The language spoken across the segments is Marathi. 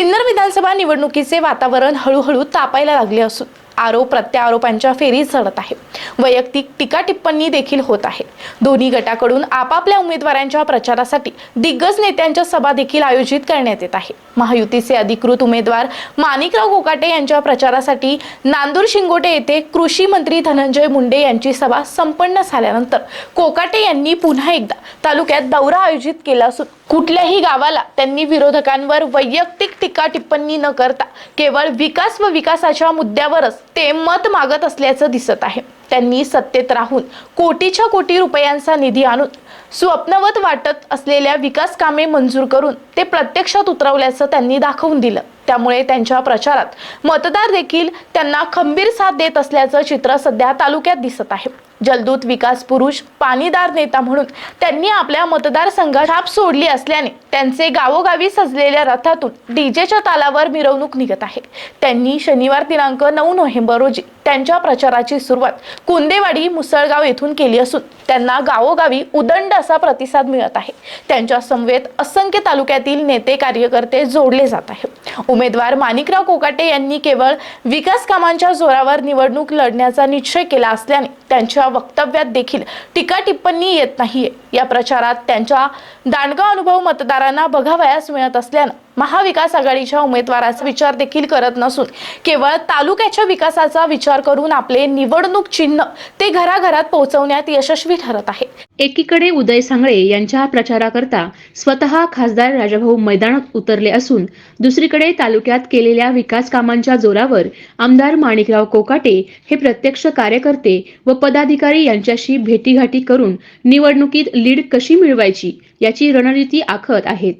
सिन्नर विधानसभा निवडणुकीचे वातावरण हळूहळू तापायला लागले असून आरोप प्रत्यारोपांच्या फेरीत चढत आहे वैयक्तिक टीका टिप्पणी देखील होत आहे. दोन्ही गटाकडून आपापल्या उमेदवारांच्या प्रचारासाठी दिग्गज नेत्यांच्या सभा देखील आयोजित करण्यात येत आहे. महायुतीचे अधिकृत उमेदवार माणिकराव कोकाटे यांच्या प्रचारासाठी नांदूर शिंगोटे येथे कृषी मंत्री धनंजय मुंडे यांची सभा संपन्न झाल्यानंतर कोकाटे यांनी पुन्हा एकदा तालुक्यात दौरा आयोजित केला असून कुठल्याही गावाला त्यांनी विरोधकांवर वैयक्तिक टीका टिप्पणी न करता केवळ विकास व विकासाच्या मुद्द्यावरच ते मत मागत असल्याचं दिसत आहे. त्यांनी सत्तेत राहून कोटीच्या कोटी रुपयांचा निधी आणून स्वप्नवत वाटत असलेल्या विकास कामे मंजूर करून ते प्रत्यक्षात उतरवल्याचं त्यांनी दाखवून दिलं. त्यामुळे त्यांच्या प्रचारात मतदार देखील त्यांना खंबीर साथ देत असल्याचं चित्र सध्या तालुक्यात दिसत आहे. जलदूत विकास पुरुष पाणीदार नेता म्हणून त्यांनी आपल्या मतदारसंघात छाप सोडली असल्याने त्यांचे गावोगावी सजलेल्या रथातून डीजेच्या तालावर मिरवणूक निघत आहे. त्यांनी शनिवार दिनांक नऊ नोव्हेंबर रोजी त्यांच्या प्रचाराची सुरुवात कुंदेवाडी मुसळगाव येथून केली असून त्यांना गावोगावी उदंड असा प्रतिसाद मिळत आहे. त्यांच्या समवेत असंख्य तालुक्यातील नेते कार्यकर्ते जोडले जात आहे उमेदवार माणिकराव कोकाटे यांनी केवळ विकास कामांच्या जोरावर निवडणूक लढण्याचा निश्चय केला असल्याने त्यांच्या वक्तव्यात देखील टीका टिप्पणी येत नाहीये. या प्रचारात त्यांच्या दांडगा अनुभव मतदारांना बघावयास मिळत असल्यानं महाविकास आघाडीच्या उमेदवाराचा विचार देखील करत नसून केवळ तालुक्याच्या विकासाचा विचार करून आपले निवडणूक चिन्ह ते घराघरात पोहोचवण्यात यशस्वी ठरत आहे. एकीकडे उदय सांगळे यांच्या प्रचाराकरता स्वतः खासदार राजाभाऊ मैदानात उतरले असून दुसरीकडे तालुक्यात केलेल्या विकास कामांच्या जोरावर आमदार माणिकराव कोकाटे हे प्रत्यक्ष कार्यकर्ते व पदाधिकारी यांच्याशी भेटीगाठी करून निवडणुकीत लीड कशी मिळवायची याची रणनीती आखत आहेत.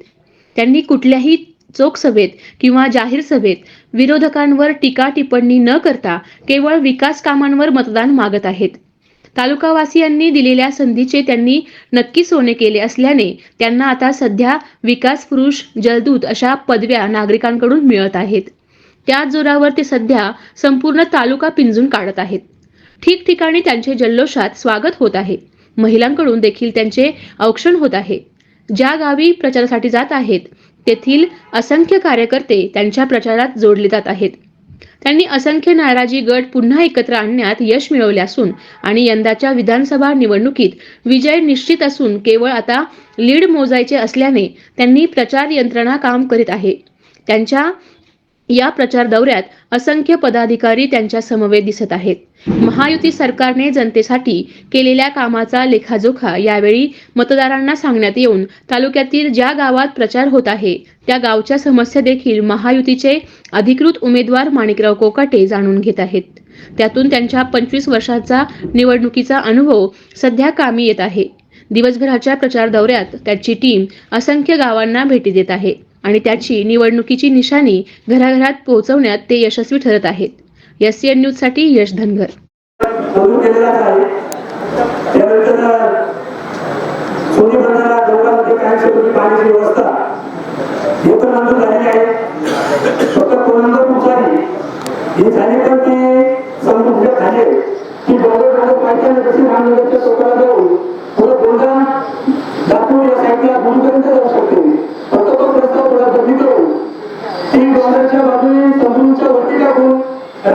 त्यांनी कुठल्याही चोख सभेत किंवा जाहीर सभेत विरोधकांवर टीका टिप्पणी न करता केवळ विकास कामांवर मतदान मागत आहेत. तालुकावासियांनी दिलेल्या संधीचे त्यांनी नक्की सोने केले असल्याने त्यांना आता सध्या विकास पुरुष जलदूत अशा पदव्या नागरिकांकडून मिळत आहेत. त्याच जोरावर ते सध्या संपूर्ण तालुका पिंजून काढत आहेत. ठिकठिकाणी त्यांचे जल्लोषात स्वागत होत आहे. महिलांकडून देखील त्यांचे औक्षण होत आहे. ज्या गावी प्रचारासाठी जात आहेत तेथील असंख्य कार्यकर्ते त्यांच्या प्रचारात जोडले जात आहेत. त्यांनी असंख्य नाराजी गट पुन्हा एकत्र आणण्यात यश मिळवले असून आणि यंदाच्या विधानसभा निवडणुकीत विजय निश्चित असून केवळ आता लीड मोजायचे असल्याने त्यांनी प्रचार यंत्रणा काम करीत आहे. त्यांच्या या प्रचार दौऱ्यात असंख्य पदाधिकारी त्यांच्या समवेत दिसत आहेत. महायुती सरकारने जनतेसाठी केलेल्या कामाचा लेखाजोखा यावेळी मतदारांना सांगण्यात येऊन तालुक्यातील ज्या गावात प्रचार होत आहे त्या गावच्या समस्या देखील महायुतीचे अधिकृत उमेदवार माणिकराव कोकाटे जाणून घेत आहेत. त्यातून त्यांच्या पंचवीस वर्षाचा निवडणुकीचा अनुभव सध्या कामी येत आहे. दिवसभराच्या प्रचार दौऱ्यात त्याची टीम असंख्य गावांना भेटी देत आहे. आणि त्याची निवडणुकीची निशाणी घराघरात पोहोचवण्यात ते यशस्वी ठरत आहेत. एस सी एन न्यूजसाठी यश धनगर.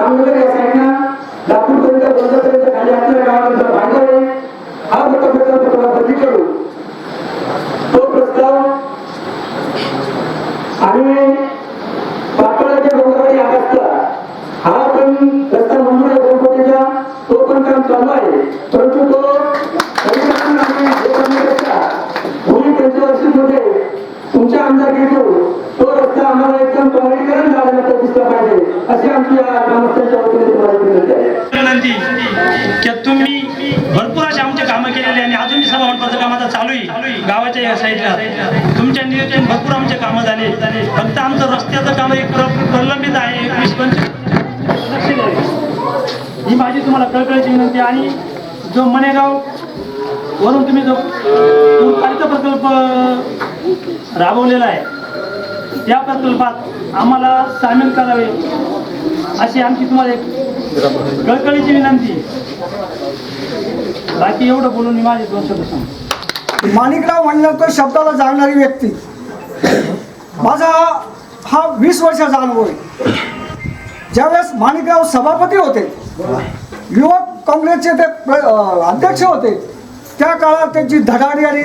আপনাদের अशी आमची ग्रामस्थांच्या वतीने तुम्हाला विनंती आहे विनंती की तुम्ही भरपूर असे आमचे कामं केलेली आणि अजूनही सभा मंडपाचं काम आता चालू आहे गावाच्या या साईडला. तुमच्या नियोजन भरपूर आमचे कामं झाले. फक्त आमचं रस्त्याचं काम एक प्रलंबित आहे. एकवीस पंचवीस ही माझी तुम्हाला कळकळीची विनंती आणि जो मनेगाव वरून तुम्ही जो पूरपालिका प्रकल्प राबवलेला आहे त्या प्रकल्पात आम्हाला सामील करावे. अशी आमची तुम्हाला एक कळकळीची विनंती. बाकी एवढं बोलून मी माझे दोन शब्द सांगतो. माणिकराव म्हणलं तर शब्दाला जाणणारी व्यक्ती. माझा हा वीस वर्षाचा अनुभव आहे. ज्यावेळेस माणिकराव सभापती होते युवक काँग्रेसचे ते अध्यक्ष होते त्या काळात त्यांची धडाडी आणि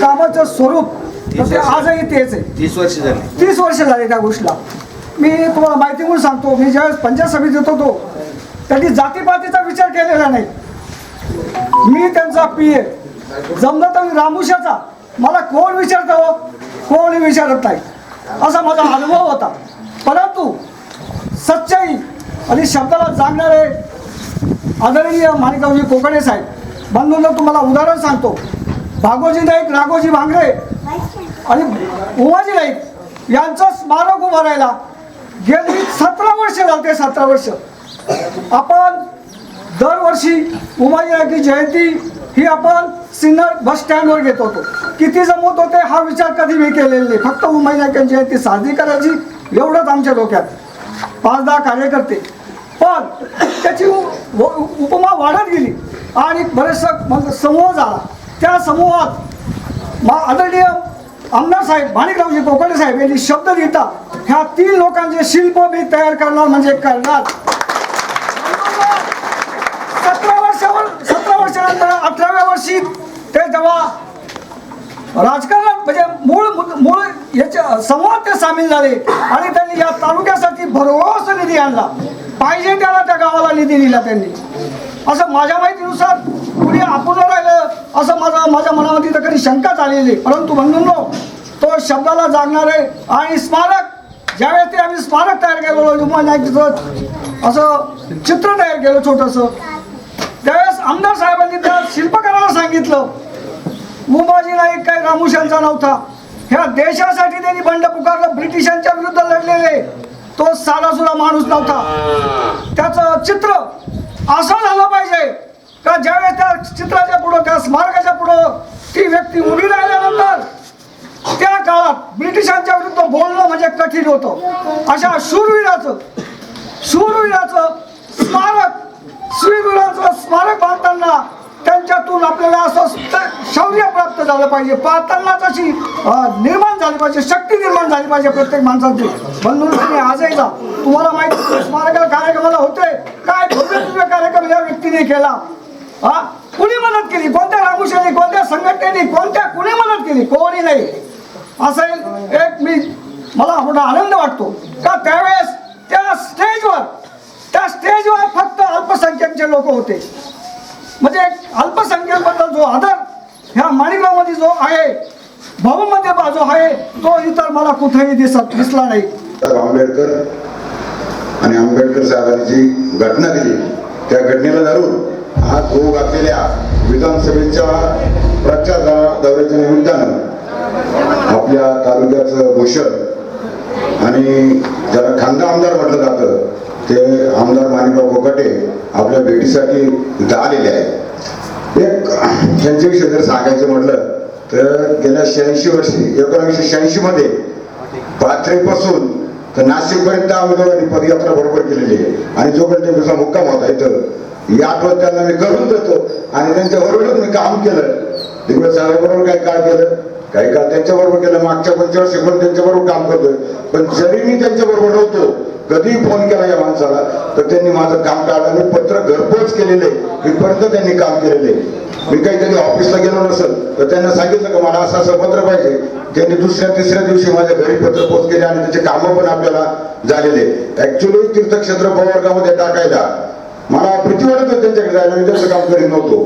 कामाचं स्वरूप आजही तेच आहे. तीस वर्ष झाली. तीस वर्ष झाले त्या गोष्टीला. मी तुम्हाला माहिती म्हणून सांगतो मी ज्यावेळेस पंचायत समितीत होतो त्यांनी जातीपातीचा विचार केलेला नाही. मी त्यांचा पी ए जमलं तर रामुशाचा. मला कोण विचारतो हो? कोणी विचारत नाही. असा माझा अनुभव होता. परंतु सच्चाई आणि शब्दाला जाणणारे आदरणीय माणिकरावजी कोकणे साहेब बंधूंना तुम्हाला उदाहरण सांगतो. भागोजी नाईक राघोजी भांगरे आणि उमाजी नाईक यांचं स्मारक उभारायला गेली सतरा वर्ष झालते सतरा वर्ष. आपण दरवर्षी उमाजी जयंती ही आपण सिन्नर बस स्टँडवर घेत होतो. किती जमवत होते हा विचार कधी मी केलेला नाही. फक्त उमाजी जयंती साजरी करायची एवढंच आमच्या डोक्यात. पाच दहा कार्यकर्ते. पण त्याची उपमा वाढत गेली आणि बरेचसा म्हणजे समूह झाला. त्या समूहात मा आदरणीय आमदार साहेब माणिकरावजी कोकणे साहेब यांनी शब्द लिहिता ह्या तीन लोकांचे शिल्प मी तयार करणार म्हणजे करणार. सतरा वर्षावर सतरा वर्षानंतर अठराव्या वर्षी ते जेव्हा राजकारणात म्हणजे मूळ मूळ याच्या संवाद ते सामील झाले आणि त्यांनी या तालुक्यासाठी भरघोस निधी आणला. पाहिजे त्याला त्या गावाला निधी दिला त्यांनी. असं माझ्या माहितीनुसार मी आपण राहिलं? असं माझा माझ्या मनामध्ये तर कधी शंकाच आलेली परंतु म्हणून तो शब्दाला जागणारे आणि स्मारक ज्यावेळेस ते आम्ही स्मारक तयार केलं जुम्मा नाईकचं असं चित्र तयार केलं छोटंसं. त्यावेळेस आमदार साहेबांनी त्या शिल्पकाराला सांगितलं मुंबाजी नाईक काय रामुशांचा नव्हता. ह्या देशासाठी त्यांनी बंड पुकारलं ब्रिटिशांच्या विरुद्ध लढलेले. तो साधासुद्धा माणूस नव्हता. त्याचं चित्र असं झालं पाहिजे. का ज्यावेळेस त्या चित्राच्या पुढं त्या स्मारकाच्या पुढं ती व्यक्ती उभी राहिल्यानंतर त्या काळात ब्रिटिशांच्या विरुद्ध बोलणं म्हणजे कठीण होतं. अशा शूरवीराचं शूरवीराचं स्मारक शूरवीराचं स्मारक बांधताना त्यांच्यातून आपल्याला असं शौर्य प्राप्त झालं पाहिजे. पाहताना तशी निर्माण झाली पाहिजे शक्ती निर्माण झाली पाहिजे प्रत्येक माणसाची. म्हणून तुम्ही आजही जा तुम्हाला माहिती स्मारक कार्यक्रमाला होते. काय भव्य कार्यक्रम या व्यक्तीने केला. हा? कुणी मदत केली? कोणत्या रामुशाने कोणत्या संघटनेने कोणत्या कुणी मदत केली? कोणी नाही. असं एक मी मला मोठा आनंद वाटतो. का त्यावेळेस त्या स्टेजवर त्या स्टेजवर फक्त अल्पसंख्याकचे लोक होते. म्हणजे अल्पसंख्याकबद्दल जो आदर ह्या माणिकरावमध्ये जो आहे भाऊमध्ये बा- जो आहे तो इतर मला कुठेही दिसत दिसला नाही. आंबेडकर आणि आंबेडकर साहेबांची घटना दिली त्या घटनेला धरून आज होऊ घातलेल्या विधानसभेच्या प्रचार दौऱ्याच्या निमित्तानं आपल्या तालुक्याचं भूषण आणि ज्याला खांदा आमदार म्हटलं जातं ते आमदार माणिकराव कोकाटे आपल्या भेटीसाठी इथं आलेले आहेत. एक त्यांच्याविषयी जर सांगायचं म्हटलं तर गेल्या शहाऐंशी वर्षी एकोणीसशे शहाऐंशी मध्ये पाथरेपासून तर नाशिकपर्यंत आम्ही दोघांनी पदयात्रा बरोबर केलेली आहे. आणि जोपर्यंत त्यांचा मुक्काम होता इथं आठवत त्यांना मी करून देतो. आणि त्यांच्या बरोबरच मी काम केलं. तिकडे साहेबाबरोबर काय काळ केलं? काही काळ त्यांच्या बरोबर केलं. मागच्या पंचवर्षी पण त्यांच्या बरोबर काम करतोय. पण जरी मी त्यांच्या बरोबर नव्हतो कधीही फोन केला या माणसाला तर त्यांनी माझं काम काढलं मी पत्र घरपोच केलेले. इथपर्यंत त्यांनी काम केलेले. मी काही ऑफिसला गेलो नसेल तर त्यांना सांगितलं का मला असं असं पत्र पाहिजे. त्यांनी दुसऱ्या तिसऱ्या दिवशी माझ्या घरी पत्र पोच केले आणि त्याचे कामं पण आपल्याला झालेले. ऍक्च्युली तीर्थक्षेत्र प्रवर्गामध्ये टाकायला. मला त्यांच्याकडे जायला मी तसं काम करीत नव्हतो.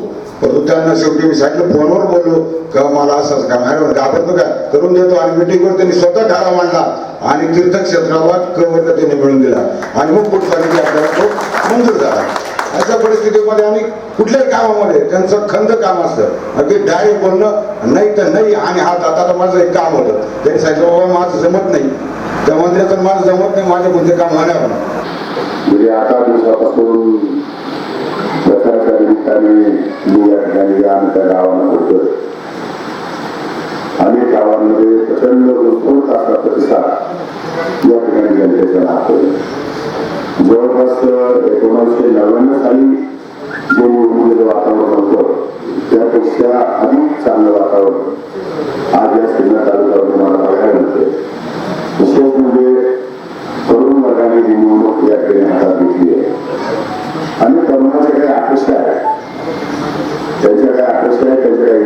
परंतु त्यांना शेवटी मी सांगितलं फोनवर बोललो का मला असं काम आहे? घाबरतो का? करून देतो. आणि मिटिंगवर त्यांनी स्वतः ठराव मांडला आणि तीर्थक्षेत्राला कवर्ग त्यांनी मिळून दिला. आणि मग कुठला आपल्याला तो मंजूर झाला. अशा परिस्थितीमध्ये आणि कुठल्याही कामामध्ये त्यांचं खंद काम असतं. अगदी डायरेक्ट बोलणं नाही तर नाही आणि हा आता माझं एक काम होतं. त्यांनी सांगितलं बाबा माझं जमत नाही. त्या मंत्र्याचं माझं जमत नाही माझे कोणते काम होणार म्हणजे आता दिवसापासून दसऱ्याच्या निमित्ताने मी या ठिकाणी गावांना होतोय अनेक गावांमध्ये प्रचंड उत्सव असा प्रतिसाद. या ठिकाणी जनतेचा राहतोय जवळपास एकोणीसशे नव्याण्णव साली जे निवडणुकीचं वातावरण होतं त्यापेक्षा अधिक चांगलं वातावरण आज या सिन्नर तालुक्यावर तुम्हाला बघायला मिळते विशेष म्हणजे तरुण वर्गाने ही निवडणूक या ठिकाणी हातात घेतली आहे.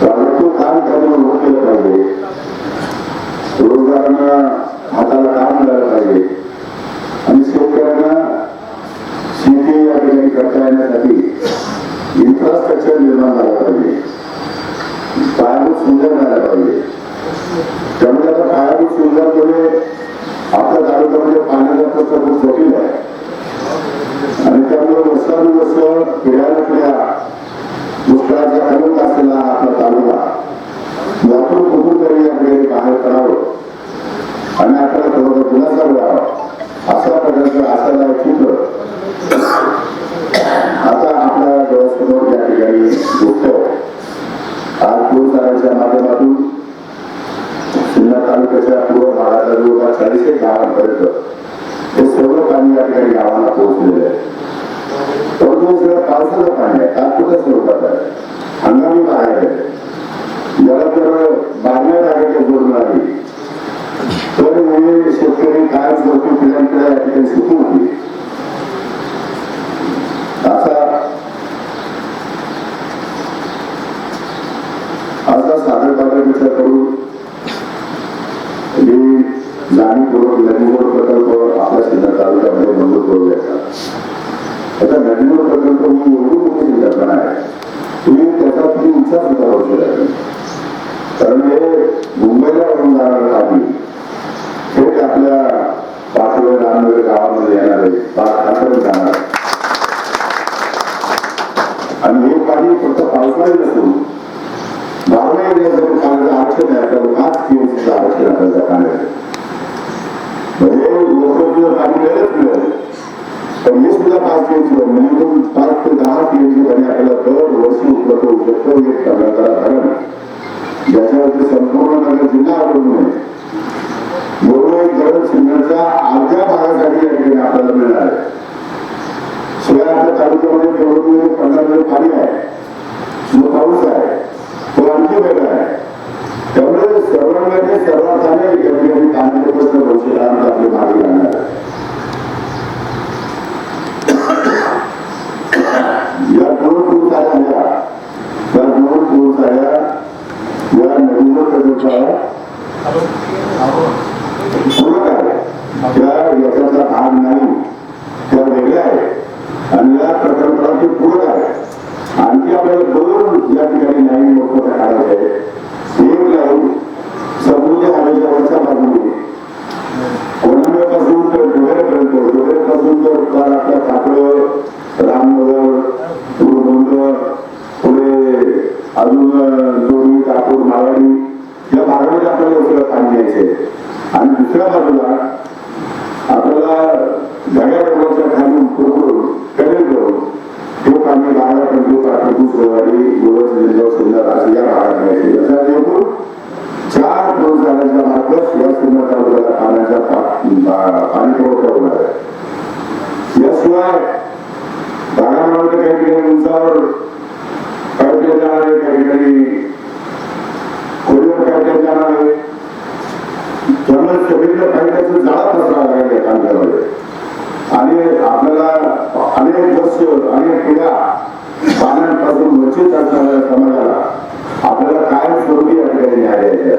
प्राजक्तून काम करणं उभं केलं पाहिजे. रोजगारांना हाताला काम मिळालं पाहिजे. आणि शेतकऱ्यांना शेती या ठिकाणी करता येण्यासाठी इन्फ्रास्ट्रक्चर निर्माण झाला पाहिजे. पायाभूत सुविधा मिळायला पाहिजे. त्यामुळे आता पायाभूत सुविधांमध्ये आपल्या तालुक्यामध्ये पाण्याचा प्रश्न खूप जटिल आहे. करावं. आणि आपल्याला थोडं पुन्हा मिळावा अशा प्रकारचं असायला चुकलं आता आपल्या डोळ्यासमोर या ठिकाणी दिसतंय आज पुरसाराच्या माध्यमातून जिल्हा तालुक्याच्या पूर्व भागातल्या जवळपास चाळीस एक गावांपर्यंत हे सर्व पाणी या ठिकाणी गावाला पोहोचलेलं आहे. परंतु हे सगळं पावसाचं पाणी आहे. तात्पुरत्या स्वरूपात आहे. हंगामी बाहेर आहे. याला तर बारण्या टाकायच्या जोड आहे तर हे शेतकरी काय करतो बारा महिने पाण्याचं आरक्षण आहे पाच दिवसाचं आरक्षण आहे त्या म्हणजे लोक पाणी मिळेलच मिळेल. पण हे सुद्धा पाच दिवस मिनिमम पाच ते दहा पीएचची पाणी आपल्याला दर वर्षी उपलब्ध होऊ शकतं एक कर्नाटकाला धरण ज्याच्यावरती संपूर्ण नगर जिल्हा अवलंबून आहे एवढं धरण सिन्नरच्या अर्ध्या भागासाठी या ठिकाणी आपल्याला मिळणार आहे शिवाय आपल्या तालुक्यामध्ये तेवढं पंधरा पाणी आहे. जो पाऊस आहे. तो आणखी वेगळा आहे. त्यामुळे सर्वांमध्ये सर्वांना या ठिकाणी पाण्याचे प्रश्न भविष्याला आपली मागे लागणार या दोन टूर झाल्या दोन टूर झाल्या या नदीवर प्रदेशाला पूरक आहे. त्या याच्याचा भाग नाही. त्या वेगळ्या आहे. आणि या प्रकल्पाला ते पूरक आहे. आणखी आपल्याला दोन या ठिकाणी लाईन मोठमोठ्या काढायच्या आहेत एक द्यायचे चार दोन झाडांच्या मार्फत या सिन्नर तालुक्याला पाण्याचा पाणी पुरवठा होणार आहे. याशिवाय भागामध्ये काही ठिकाणी उंचावर काढले जाणार आहे काही ठिकाणी खोलीवर काढले जाणार आहे त्यामुळे सगळीकडे पाण्याचं जाळा पसरा लागेल या तालुक्यामध्ये आणि आपल्याला अनेक वर्ष अनेक पिढ्या पाण्यापासून वंचित असणाऱ्या समाजाला आपल्याला काय स्वरूपी या ठिकाणी न्याय आहे.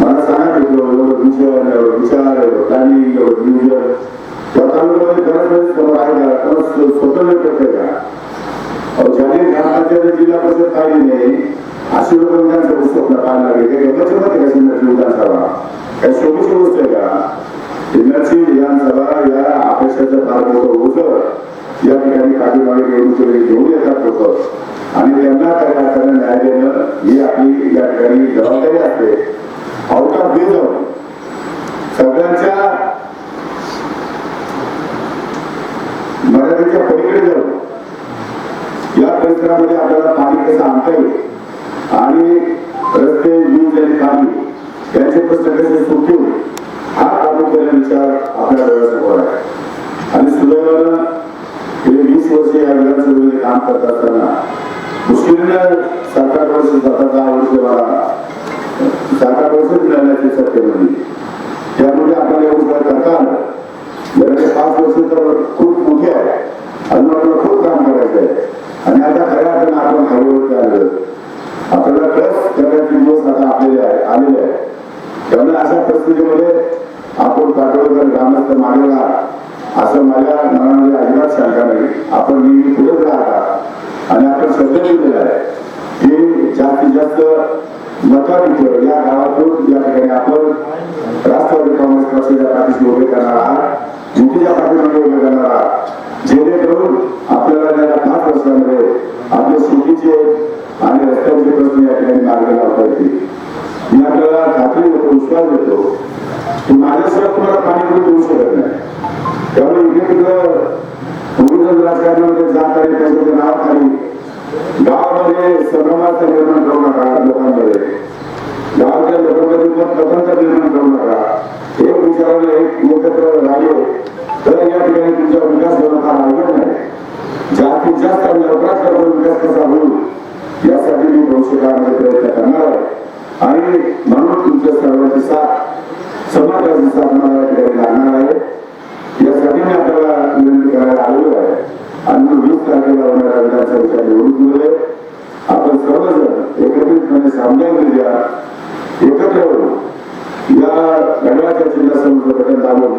मला सांगा विचार विचार प्लॅनिंग या तालुक्यामध्ये बऱ्याच वेळेस समोर आहे का? स्वतंत्र करते का? ज्याने जिल्हा परिषद काढली नाही अशी लोक विधानसभा स्वप्न पाहायला लागले. काही गमतची मध्ये का सिन्नरची विधानसभा? काही शोभीची गोष्ट आहे का? विधानसभा या फार मोठं होतं या ठिकाणी काठीमागे घेऊन सगळे घेऊन येतात लोक आणि त्यांना काय अर्थाने न्याय देणं ही आपली या ठिकाणी जबाबदारी असते. आउट ऑफ गेले युतीच्या पाठीमागे आहात जेणेकरून आपल्याला गेल्या पाच वर्षामध्ये आपले सुटीचे आणि रस्त्याचे प्रश्न या ठिकाणी मार्ग लावता येतील. मी आपल्याला खात्री देतो विश्वास देतो की माझ्याशिवाय तुम्हाला पाणी कोणी देऊ शकत नाही. त्यामुळे इकडे तिकडं पूर्वीचं राजकारणामध्ये जात आहे त्याच्या नावाखाली गावामध्ये संभ्रमाचं निर्माण करू नका लोकांमध्ये. गावाच्या लोकांमध्ये पण स्वतंत्र निर्माण करू नका. एक विचाराने एकत्र राहिले तर या ठिकाणी तुमचा विकास होणं फार अवघड नाही जास्तीत जास्त आणि लवकरात लवकर विकास कसा होईल यासाठी मी भविष्य काळामध्ये प्रयत्न करणार आहे. आणि म्हणून तुमच्या सर्वांची साथ समाजाची साथ मला या ठिकाणी लागणार आहे. यासाठी मी आपल्याला विनंती करायला आलेलो आहे. आणि वीस तारखेला होणाऱ्या विधानसभेच्या निवडणुकीमध्ये आपण सर्वजण एकत्रितपणे सामने द्या एकत्र या गडाच्या चिन्हासमोर बटन दाबून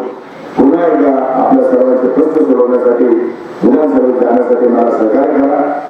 पुन्हा एकदा आपल्या सर्वांचे प्रश्न सोडवण्यासाठी विधानसभेत जाण्यासाठी मला सहकार्य करा.